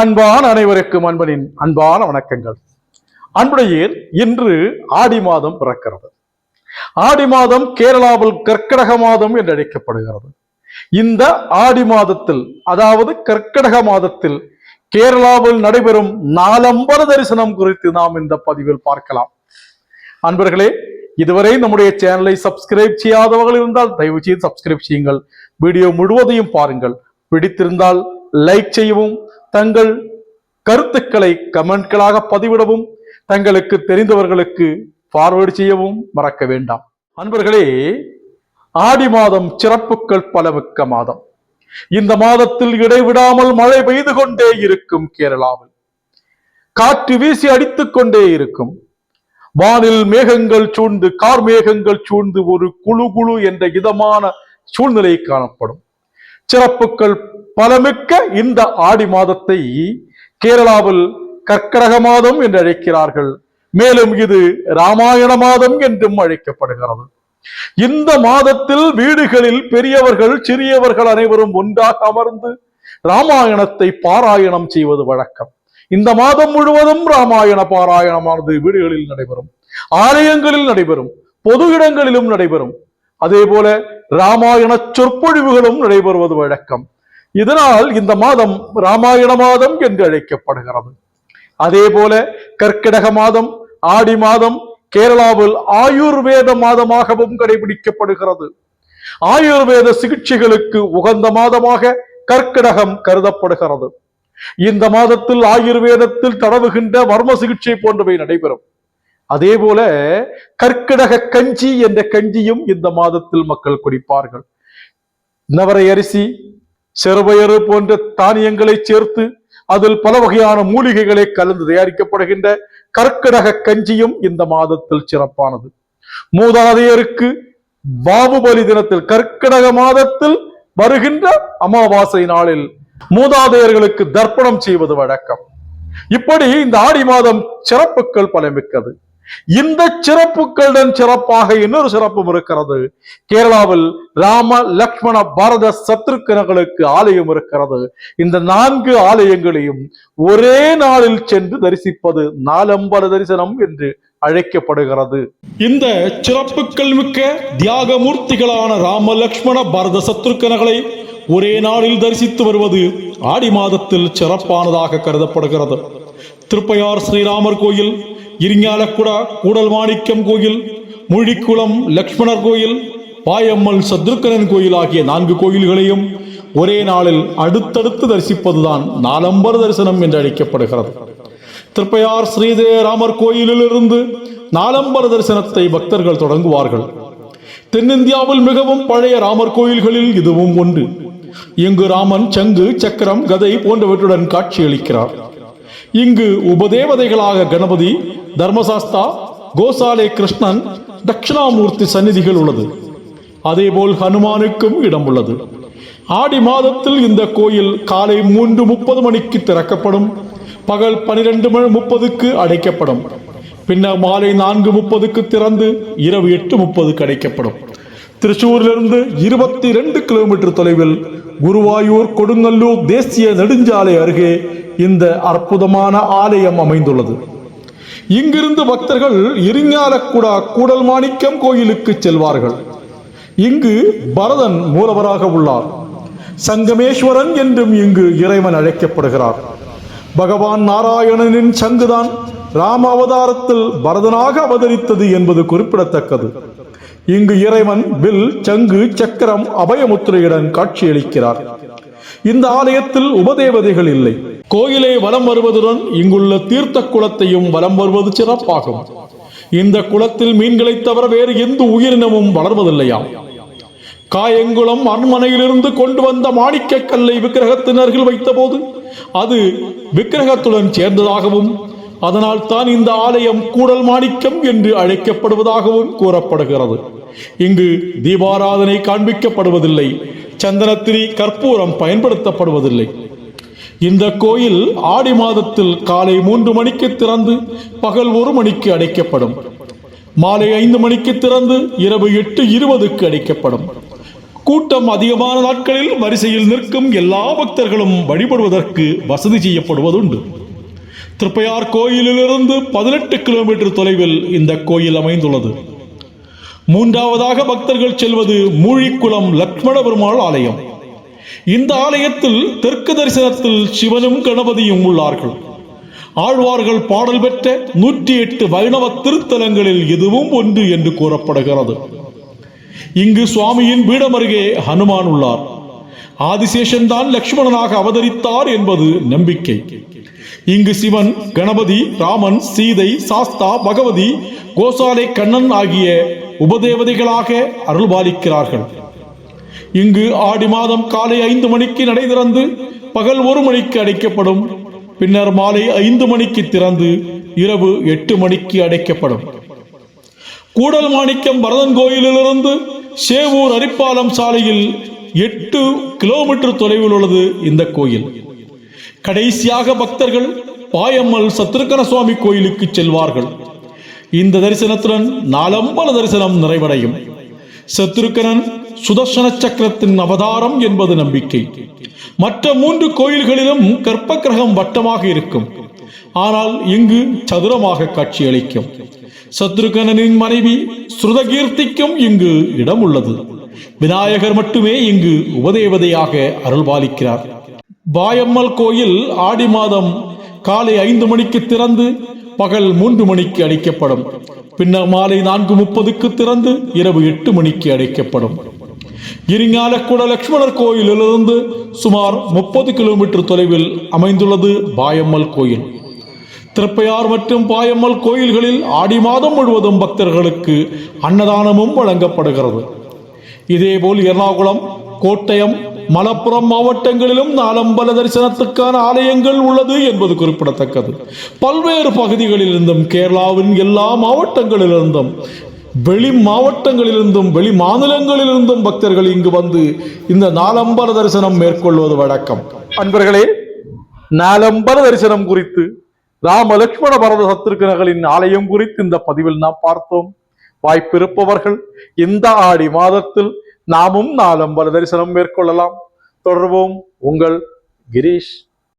அன்பான அனைவருக்கும் அன்பனின் அன்பான வணக்கங்கள். அன்புடையீர் இன்று ஆடி மாதம் பிறக்கிறது. ஆடி மாதம் கேரளாவில் கர்க்கடக மாதம் என்று அழைக்கப்படுகிறது. இந்த ஆடி மாதத்தில் அதாவது கர்க்கடக மாதத்தில் கேரளாவில் நடைபெறும் நாலம்பர தரிசனம் குறித்து நாம் இந்த பதிவில் பார்க்கலாம். அன்பர்களே இதுவரை நம்முடைய சேனலை சப்ஸ்கிரைப் செய்யாதவர்கள் இருந்தால் தயவு செய்து சப்ஸ்கிரைப் செய்யுங்கள். வீடியோ முழுவதையும் பாருங்கள். பிடித்திருந்தால் லைக் செய்யவும் தங்கள் கருத்துக்களை கமெண்ட்களாக பதிவிடவும் தங்களுக்கு தெரிந்தவர்களுக்கு ஃபார்வேர்டு செய்யவும் மறக்க வேண்டாம். அன்பர்களே ஆடி மாதம் சிறப்புகள் பலமிக்க மாதம். இந்த மாதத்தில் இடைவிடாமல் மழை பெய்து கொண்டே இருக்கும் கேரளாவில். காற்று வீசி அடித்துக் கொண்டே இருக்கும். வானில் மேகங்கள் சூழ்ந்து கார் மேகங்கள் சூழ்ந்து ஒரு குழு குழு என்ற இதமான சூழ்நிலை காணப்படும். சிறப்புகள் பலமிக்க இந்த ஆடி மாதத்தை கேரளாவில் கர்க்கடக மாதம் என்று அழைக்கிறார்கள். மேலும் இது ராமாயண மாதம் என்றும் அழைக்கப்படுகிறது. இந்த மாதத்தில் வீடுகளில் பெரியவர்கள் சிறியவர்கள் அனைவரும் ஒன்றாக அமர்ந்து ராமாயணத்தை பாராயணம் செய்வது வழக்கம். இந்த மாதம் முழுவதும் ராமாயண பாராயணமானது வீடுகளில் நடைபெறும் ஆலயங்களில் நடைபெறும் பொது இடங்களிலும் நடைபெறும். அதே போல ராமாயண சொற்பொழிவுகளும் நடைபெறுவது வழக்கம். இதனால் இந்த மாதம் ராமாயண மாதம் என்று அழைக்கப்படுகிறது. அதே போல கற்கிடக மாதம் ஆடி மாதம் கேரளாவில் ஆயுர்வேத மாதமாகவும் கடைபிடிக்கப்படுகிறது. ஆயுர்வேத சிகிச்சைகளுக்கு உகந்த மாதமாக கற்கிடகம் கருதப்படுகிறது. இந்த மாதத்தில் ஆயுர்வேதத்தில் தடவுகின்ற வர்ம சிகிச்சை போன்றவை நடைபெறும். அதே போல கற்கிடக கஞ்சி என்ற கஞ்சியும் இந்த மாதத்தில் மக்கள் குடிப்பார்கள். நவரை அரிசி சிறுபயறு போன்ற தானியங்களை சேர்த்து அதில் பல வகையான மூலிகைகளை கலந்து தயாரிக்கப்படுகின்ற கற்கிடக கஞ்சியும் இந்த மாதத்தில் சிறப்பானது. மூதாதையருக்கு பாபுபலி தினத்தில் கற்கிடக மாதத்தில் வருகின்ற அமாவாசை நாளில் மூதாதையர்களுக்கு தர்ப்பணம் செய்வது வழக்கம். இப்படி இந்த ஆடி மாதம் சிறப்புகள் பலமிக்கது இந்த சிறப்புகளுடன் சிறப்பாக இன்னொரு சிறப்பும் இருக்கிறது. கேரளாவில் ராம லக்ஷ்மண பாரத சத்ருக்கனங்களுக்கு ஆலயம் இருக்கிறது. இந்த நான்கு ஆலயங்களையும் ஒரே நாளில் சென்று தரிசிப்பது நாலம்பல தரிசனம் என்று அழைக்கப்படுகிறது. இந்த சிறப்புகள் மிக்க தியாகமூர்த்திகளான ராம லக்ஷ்மண பாரத சத்ருக்கனகளை ஒரே நாளில் தரிசித்து வருவது ஆடி மாதத்தில் சிறப்பானதாக கருதப்படுகிறது. திருப்பையார் ஸ்ரீராமர் கோயில் இரிங்காலக்குடா கூடல் மாணிக்கம் கோயில் முழிக்குளம் லக்ஷ்மணர் கோயில் பாயம்மல் சத்ருக்கனன் கோயில் ஆகிய நான்கு கோயில்களையும் ஒரே நாளில் அடுத்தடுத்து தரிசிப்பதுதான் நாலம்பர் தரிசனம் என்று அழைக்கப்படுகிறது. திருப்பையார் ஸ்ரீதேராமர் கோயிலிலிருந்து நாலம்பர தரிசனத்தை பக்தர்கள் தொடங்குவார்கள். தென்னிந்தியாவில் மிகவும் பழைய ராமர் கோயில்களில் இதுவும் ஒன்று. இங்கு ராமன் சங்கு சக்கரம் கதை போன்றவற்றுடன் காட்சியளிக்கிறார். இங்கு உபதேவதைகளாக கணபதி தர்மசாஸ்தா கோசாலே கிருஷ்ணன் தட்சிணாமூர்த்தி சந்நிதிகள் உள்ளது. அதேபோல் ஹனுமானுக்கும் இடம் உள்ளது. ஆடி மாதத்தில் இந்த கோயில் காலை மூன்று முப்பது மணிக்கு திறக்கப்படும். பகல் பனிரெண்டு மணி முப்பதுக்கு அடைக்கப்படும். பின்னர் மாலை நான்கு முப்பதுக்கு திறந்து இரவு எட்டு முப்பதுக்கு அடைக்கப்படும். திருச்சூரிலிருந்து இருபத்தி ரெண்டு கிலோமீட்டர் தொலைவில் குருவாயூர் கொடுங்கல்லூர் தேசிய நெடுஞ்சாலை அருகே இந்த அற்புதமான ஆலயம் அமைந்துள்ளது. இங்கிருந்து பக்தர்கள் இரிஞாலக்குடா கூடல் மாணிக்கம் கோயிலுக்கு செல்வார்கள். இங்கு பரதன் மூலவராக உள்ளார். சங்கமேஸ்வரன் என்றும் இங்கு இறைவன் அழைக்கப்படுகிறார். பகவான் நாராயணனின் சங்குதான் ராம அவதாரத்தில் பரதனாக அவதரித்தது என்பது குறிப்பிடத்தக்கது. இங்கு இறைவன் வில் சங்கு சக்கரம் அபயமுத்திரையுடன் காட்சியளிக்கிறார். இந்த ஆலயத்தில் உபதேவதைகள் இல்லை. கோயிலை வலம் வருவதுடன் இங்குள்ள தீர்த்த குளத்தையும் வலம் வருவது சிறப்பாகும். இந்த குளத்தில் மீன்களை தவிர வேறு எந்த உயிரினமும் வளர்வதில்லையாம் காயங்குளம் அரண்மனையிலிருந்து கொண்டு வந்த மாணிக்க கல்லை விக்கிரகத்தின் அருகில் வைத்தபோது அது விக்கிரகத்துடன் சேர்ந்ததாகவும் அதனால் தான் இந்த ஆலயம் கூடல் மாணிக்கம் என்று அழைக்கப்படுவதாகவும் கூறப்படுகிறது. இங்கு தீபாராதனை காண்பிக்கப்படுவதில்லை சந்தனத்திரி கற்பூரம் பயன்படுத்தப்படுவதில்லை. இந்த கோயில் ஆடி மாதத்தில் காலை மூன்று மணிக்கு திறந்து பகல் ஒரு மணிக்கு அடைக்கப்படும். மாலை ஐந்து மணிக்கு திறந்து இரவு எட்டு இருபதுக்கு அடைக்கப்படும். கூட்டம் அதிகமான நாட்களில் வரிசையில் நிற்கும் எல்லா பக்தர்களும் வழிபடுவதற்கு வசதி செய்யப்படுவதுண்டு. திருப்பையார் கோயிலிலிருந்து பதினெட்டு கிலோமீட்டர் தொலைவில் இந்த கோயில் அமைந்துள்ளது. மூன்றாவதாக பக்தர்கள் செல்வது மூழிக்குளம் லக்ஷ்மண பெருமாள் ஆலயம். இந்த ஆலயத்தில் தெற்கு தரிசனத்தில் சிவனும் கணபதியும் உள்ளார்கள். ஆழ்வார்கள் பாடல் பெற்ற நூற்றி எட்டு வைணவ திருத்தலங்களில் இதுவும் ஒன்று என்று கூறப்படுகிறது. இங்கு சுவாமியின் பீடம் அருகே ஹனுமான் உள்ளார். ஆதிசேஷன் தான் லக்ஷ்மணனாக அவதரித்தார் என்பது நம்பிக்கை. இங்கு சிவன் கணபதி ராமன் சீதை சாஸ்தா பகவதி கோசாலை கண்ணன் ஆகிய உபதேவதைகளாக அருள்பாலிக்கிறார்கள். இங்கு ஆடி மாதம் காலை ஐந்து மணிக்கு நடை திறந்து பகல் ஒரு மணிக்கு அடைக்கப்படும். பின்னர் மாலை ஐந்து மணிக்கு திறந்து இரவு எட்டு மணிக்கு அடைக்கப்படும். கூடல் மாணிக்கம் பரதன் கோயிலிலிருந்து சேவூர் அரிப்பாலம் சாலையில் எட்டு கிலோமீட்டர் தொலைவில் உள்ளது இந்த கோயில். கடைசியாக பக்தர்கள் பாயம்மல் சத்திருக்கன சுவாமி கோயிலுக்கு செல்வார்கள். இந்த தரிசனத்துடன் நாலம்பல தரிசனம் நிறைவடையும். சத்ருக்கனன் சுதர்சன சக்கரத்தின் அவதாரம் என்பது நம்பிக்கை. மற்ற மூன்று கோயில்களிலும் கற்ப கிரகம் வட்டமாக இருக்கும். ஆனால் இங்கு சதுரமாக காட்சியளிக்கும். சத்ருகனனின் மனைவி ஸ்ருதகீர்த்திக்கும் இங்கு இடம் உள்ளது விநாயகர் மட்டுமே இங்கு உபதேவதையாக அருள்பாலிக்கிறார். பாயம்மல் கோயில் ஆடி மாதம் காலை ஐந்து மணிக்கு திறந்து பகல் மூன்று மணிக்கு அடைக்கப்படும். பின்னர் மாலை நான்கு முப்பதுக்கு திறந்து இரவு எட்டு மணிக்கு அடைக்கப்படும். இரிங்காலக்குட லட்சுமணர் கோயிலிலிருந்து சுமார் முப்பது கிலோமீட்டர் தொலைவில் அமைந்துள்ளது பாயம்மல் கோயில். திருப்பையார் மற்றும் பாயம்மல் கோயில்களில் ஆடி மாதம் முழுவதும் பக்தர்களுக்கு அன்னதானமும் வழங்கப்படுகிறது. இதேபோல் எர்ணாகுளம் கோட்டயம் மலப்புரம் மாவட்டங்களிலும் நாலம்பல தரிசனத்துக்கான ஆலயங்கள் உள்ளது என்பது குறிப்பிடத்தக்கது. பல்வேறு பகுதிகளிலிருந்தும் கேரளாவின் எல்லா மாவட்டங்களிலிருந்தும் வெளி மாவட்டங்களிலிருந்தும் வெளி மாநிலங்களிலிருந்தும் பக்தர்கள் இங்கு வந்து இந்த நாலம்பல தரிசனம் மேற்கொள்வது வழக்கம். அன்பர்களே நாலம்பல தரிசனம் குறித்து ராம லட்சுமண பரத சத்துருக்கனகளின் ஆலயம் குறித்து இந்த பதிவில் நாம் பார்த்தோம். வாய்ப்பிருப்பவர்கள் இந்த ஆடி மாதத்தில் நாமும் நாலம்பல தரிசனம் மேற்கொள்ளலாம். தொடர்வோம் உங்கள் கிரீஷ்.